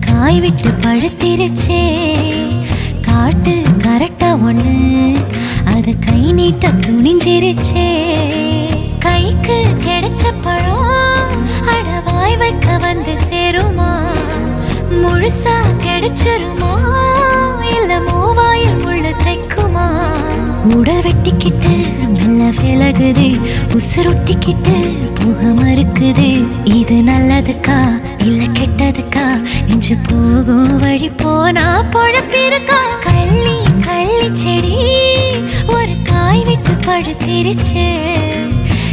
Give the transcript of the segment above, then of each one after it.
காய் விட்டு பழுத்திருச்சே. காட்டு கரெக்டா ஒண்ணு அது கை நீட்ட துணிஞ்சிருச்சே. கைக்கு கிடைச்ச பழம் அட வாய் வைக்க வந்து சேருமா. முழுசா கிடைச்சிருமா? மெல்ல உசுரொட்டிக்கிட்டு புக மறுக்குது இது நல்லதுக்கா இல்ல கெட்டதுக்கா என்று போகும் வழி போனா பொழப்பிருக்கா கள்ளி கள்ளி செடி ஒரு காய் விட்டு படுத்திருச்சு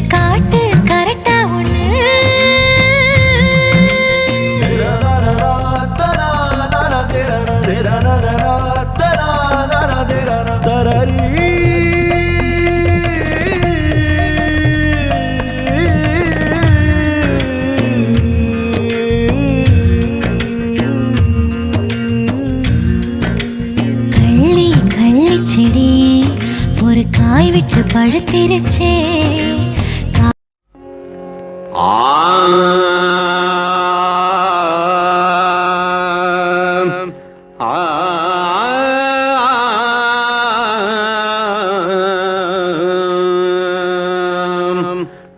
காட்டு கரெக்டா ஒண்ணு கள்ளி விட்டு பழுத்திருச்சே.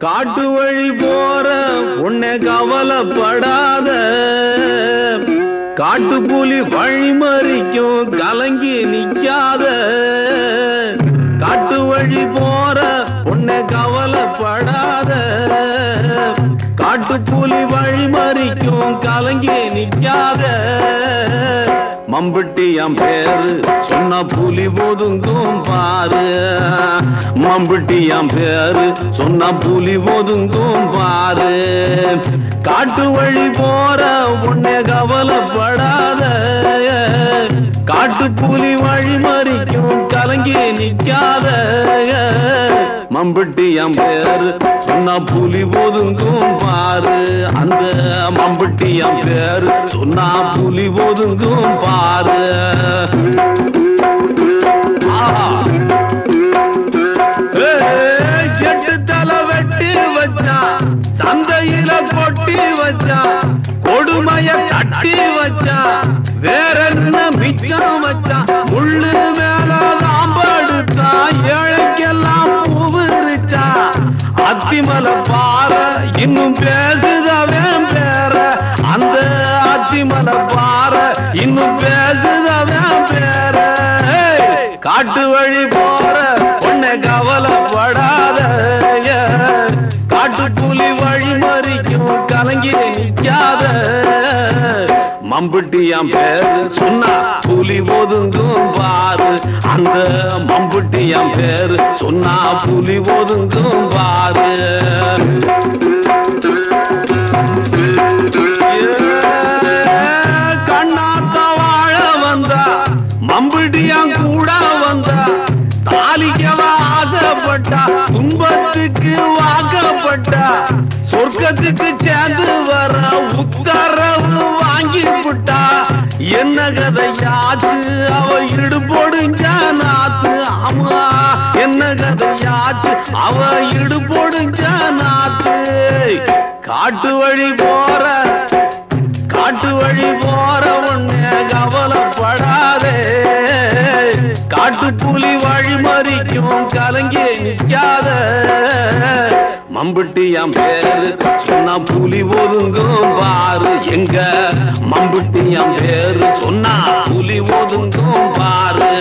காட்டு வழி போற உன்னை கவலைப்படாத. காட்டு புலி வழி மறிக்கும் கலங்கி நிக்காத. காட்டு வழி போற உன்னை கவலைப்படாத. காட்டு புலி வழி மறிக்கும் கலங்கி நிக்காத மம்பட்டி என் பேரு சொன்ன புலி ஒதுங்கும் பாரு. மம்பட்டி என் பேரு சொன்ன புலி ஒதுங்கும் பாரு. காட்டு வழி போற உன்னை கவலைப்படாத. காட்டு புலி வழி மறி இறங்கி நிக்காத மம்பட்டி என் பேரு சொன்னா புலி ஒதுங்கும் பாரு. அந்த மம்பட்டி என் பேரு சொன்னா புலி ஒதுங்கும் பாரு. எட்டு தலை வெட்டி வச்சான் சந்தையில கொட்டி வச்சா கொடுமைய தட்டி வச்சா வேற என்ன மிச்சம் வச்சா முள்ளு மேல அத்திமலை பாற இன்னும் பேசுதவன் பேர. அந்த அத்திமலை பாற இன்னும் பேசுதவன் பேர. காட்டு வழி போற உன்னை கவலைப்படாத. காட்டு புலி வழி மறிக்கும் கலங்கி நிக்காத மம்புட்டி என் பேரு சொன்னா புலி ஒதுங்கும் பாரு. அந்த மம்புட்டி என் பேரு சொன்னா புலி ஒதுங்கும் பாரு. கண்ணாத்த வாழ வந்தா மம்புட்டியான் கூட வந்தா தாலிக்கவா ஆசைப்பட்டா துன்பத்துக்கு வாக்கப்பட்டா சொர்க்கத்துக்கு சேர்ந்து வர உத்தரவு என்ன கதையாச்சு அவ இடு போடுங்க நாத்து ஆமா என்ன கதையாச்சு அவ இடு போடுங்க நாத்து காட்டு வழி போற காட்டு வழி போற உன்னை கவலைப்படாதே. காட்டு புலி வழி மறிக்கும் கலங்கி நிற்காத. மம்புட்டி என் பேரு. சொன்னா புலி ஒதுங்கும் பாரு எங்க? மம்புட்டி என் பேரு. சொன்னா புலி ஒதுங்கும் பாரு.